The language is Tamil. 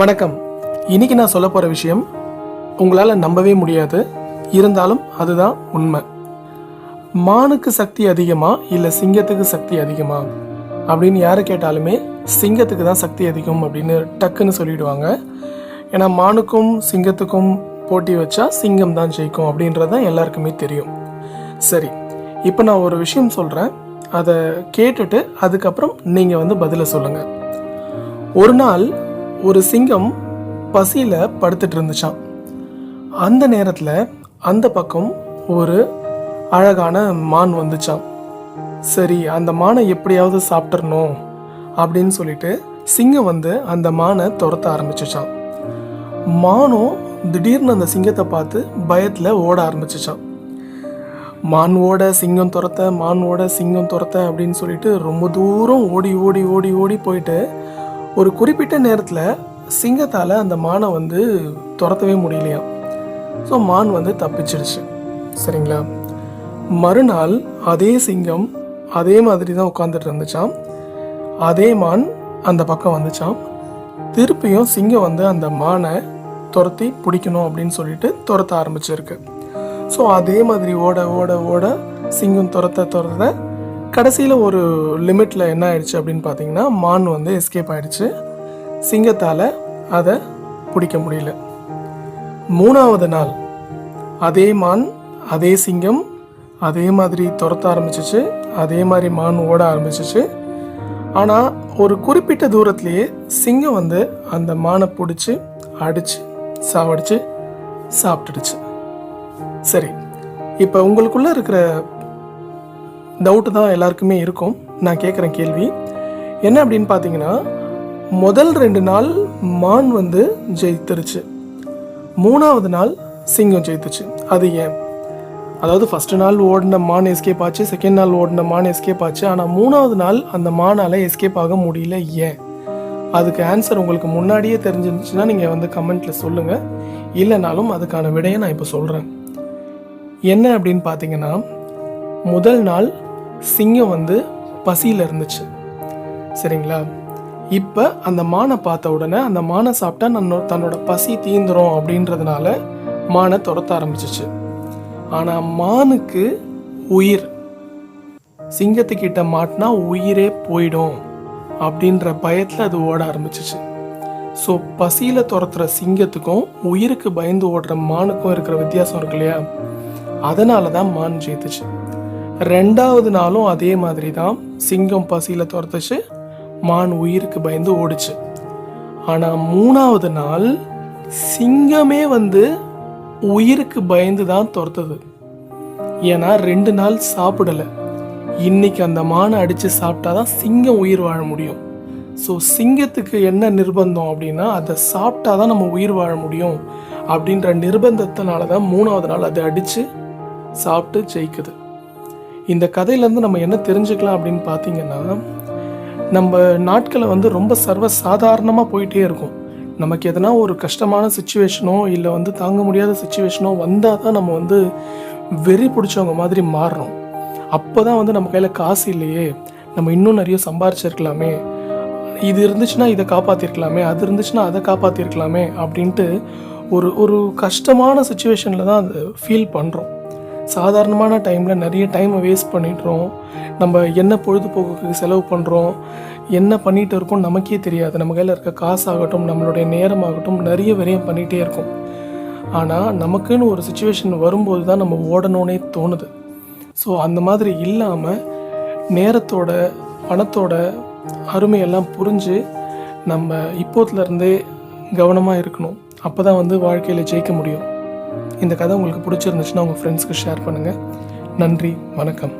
வணக்கம். இன்னைக்கு நான் சொல்ல போகிற விஷயம் உங்களால் நம்பவே முடியாது. இருந்தாலும் அதுதான் உண்மை. மானுக்கு சக்தி அதிகமா இல்லை சிங்கத்துக்கு சக்தி அதிகமா? அப்படின்னு யாரை கேட்டாலுமே சிங்கத்துக்கு தான் சக்தி அதிகம் அப்படின்னு டக்குன்னு சொல்லிடுவாங்க. ஏன்னா மானுக்கும் சிங்கத்துக்கும் போட்டி வச்சா சிங்கம் தான் ஜெயிக்கும் அப்படின்றது தான் எல்லாருக்குமே தெரியும். சரி இப்போ நான் ஒரு விஷயம் சொல்கிறேன் அதை கேட்டுட்டு அதுக்கப்புறம் நீங்கள் வந்து பதிலை சொல்லுங்கள் ஒரு நாள் ஒரு சிங்கம் பசியில் படுத்துட்டு இருந்துச்சான் அந்த நேரத்தில் அந்த பக்கம் ஒரு அழகான மான் வந்துச்சான் சரி அந்த மானை எப்படியாவது சாப்பிட்றணும் அப்படின்னு சொல்லிட்டு சிங்கம் வந்து அந்த மானை துரத்த ஆரம்பிச்சிச்சான் மானும் திடீர்னு அந்த சிங்கத்தை பார்த்து பயத்தில் ஓட ஆரம்பிச்சிச்சான் மான் ஓட சிங்கம் துரத்த மான் ஓட சிங்கம் துரத்த அப்படின்னு சொல்லிட்டு ரொம்ப தூரம் ஓடி ஓடி ஓடி ஓடி போயிட்டு ஒரு குறிப்பிட்ட நேரத்தில் சிங்கத்தால் அந்த மானை வந்து துரத்தவே முடியலையாம். ஸோ மான் வந்து தப்பிச்சிடுச்சு. சரிங்களா? மறுநாள் அதே சிங்கம் அதே மாதிரி தான் உட்காந்துட்டு இருந்துச்சாம். அதே மான் அந்த பக்கம் வந்துச்சாம். திருப்பியும் சிங்கம் வந்து அந்த மானை துரத்தி பிடிக்கணும் அப்படின்னு சொல்லிட்டு துரத்த ஆரம்பிச்சிருக்கு. ஸோ அதே மாதிரி ஓட ஓட ஓட சிங்கம் துரத்த துரத்த கடைசியில் ஒரு லிமிட்டில் என்ன ஆயிடுச்சு அப்படின்னு பார்த்தீங்கன்னா மான் வந்து எஸ்கேப் ஆயிடுச்சு. சிங்கத்தால் அதை பிடிக்க முடியல. மூணாவது நாள் அதே மான் அதே சிங்கம் அதே மாதிரி துரத்த ஆரம்பிச்சிச்சு. அதே மாதிரி மான் ஓட ஆரம்பிச்சிச்சு. ஆனால் ஒரு குறிப்பிட்ட தூரத்துலேயே சிங்கம் வந்து அந்த மானை பிடிச்சி அடித்து சாவடிச்சு சாப்பிட்டுடுச்சு. சரி இப்போ உங்களுக்குள்ளே இருக்கிற டவுட்டு தான் எல்லாருக்குமே இருக்கும். நான் கேட்குற கேள்வி. என்ன அப்படின்னு பார்த்தீங்கன்னா முதல் ரெண்டு நாள் மான் வந்து ஜெயித்துருச்சு. மூணாவது நாள் சிங்கம் ஜெயித்துச்சு. அது ஏன்? அதாவது ஃபஸ்ட்டு நாள் ஓடின மான் எஸ்கேப் ஆச்சு செகண்ட் நாள் ஓடின மான் எஸ்கேப் ஆச்சு. ஆனால் மூணாவது நாள் அந்த மானால் எஸ்கேப் ஆக முடியல. ஏன்? அதுக்கு ஆன்சர் உங்களுக்கு முன்னாடியே தெரிஞ்சிருந்துச்சுன்னா நீங்கள் வந்து கமெண்ட்டில் சொல்லுங்கள் இல்லைனாலும் அதுக்கான விடையை நான் இப்போ சொல்கிறேன் என்ன அப்படின்னு பார்த்தீங்கன்னா முதல் நாள் சிங்கம் வந்து பசியில் இருந்துச்சு. சரிங்களா? இப்போ அந்த மானை பார்த்த உடனே அந்த மானை சாப்பிட்டா நன்னோ- தன்னோட பசி தீந்துரும் அப்படின்றதுனால மானை துரத்த ஆரம்பிச்சிச்சு. ஆனால் மானுக்கு உயிர். சிங்கத்துக்கிட்ட மாட்டினா உயிரே போயிடும் அப்படின்ற பயத்தில் அது ஓட ஆரம்பிச்சிச்சு. ஸோ பசியில் துரத்துற சிங்கத்துக்கும் உயிருக்கு பயந்து ஓடுற மானுக்கும் இருக்கிற வித்தியாசம் இருக்கு இல்லையா? அதனால தான் மான் ஜெயித்துச்சு. ரெண்டாவது நாளும் அதே மாதிரி தான் சிங்கம் பசியில் துரத்துச்சு மான் உயிருக்கு பயந்து ஓடுச்சு. ஆனால் மூணாவது நாள் சிங்கமே வந்து உயிருக்கு பயந்து தான் துரத்துது. ஏன்னா ரெண்டு நாள் சாப்பிடலை. இன்னைக்கு அந்த மானை அடித்து சாப்பிட்டா தான் சிங்கம் உயிர் வாழ முடியும். ஸோ சிங்கத்துக்கு என்ன நிர்பந்தம் அப்படின்னா அதை சாப்பிட்டா தான் நம்ம உயிர் வாழ முடியும் அப்படின்ற நிர்பந்தத்தினால தான் மூணாவது நாள் அதை அடித்து சாப்பிட்டு ஜெயிக்குது. இந்த கதையிலேருந்து நம்ம என்ன தெரிஞ்சுக்கலாம் அப்படின்னு பார்த்தீங்கன்னா நம்ம நாட்களை வந்து ரொம்ப சர்வ சாதாரணமாக போயிட்டே இருக்கும். நமக்கு எதனா ஒரு கஷ்டமான சுச்சுவேஷனோ இல்லை வந்து தாங்க முடியாத சுச்சுவேஷனோ வந்தால் தான் நம்ம வந்து வெறி பிடிச்சவங்க மாதிரி மாறுறோம் அப்போ தான் வந்து நம்ம கையில் காசு இல்லையே நம்ம இன்னும் நிறைய சம்பாரிச்சிருக்கலாமே. இது இருந்துச்சுன்னா இதை காப்பாற்றிருக்கலாமே அது இருந்துச்சுன்னா அதை காப்பாற்றிருக்கலாமே அப்படின்ட்டு ஒரு ஒரு கஷ்டமான சுச்சுவேஷனில் தான் அது ஃபீல் பண்ணுறோம் சாதாரணமான டைமில் நிறைய டைமை வேஸ்ட் பண்ணிடுறோம். நம்ம என்ன பொழுதுபோக்குக்கு செலவு பண்ணுறோம் என்ன பண்ணிகிட்டு இருக்கோம் நமக்கே தெரியாது. நம்ம கையில் இருக்க காசாகட்டும் நம்மளுடைய நேரமாகட்டும் நிறைய விரயம் பண்ணிகிட்டே இருக்கும். ஆனால் நமக்குன்னு ஒரு சுச்சுவேஷன் வரும்போது தான் நம்ம ஓடணும்னே தோணுது. ஸோ அந்த மாதிரி இல்லாமல் நேரத்தோட பணத்தோட அருமையெல்லாம் புரிஞ்சு நம்ம இப்போத்துலேருந்தே கவனமாக இருக்கணும். அப்போ தான் வந்து வாழ்க்கையில் ஜெயிக்க முடியும். இந்த கதை உங்களுக்கு பிடிச்சிருந்துச்சுன்னா உங்கள் ஃப்ரெண்ட்ஸ்க்கு ஷேர் பண்ணுங்கள் நன்றி வணக்கம்.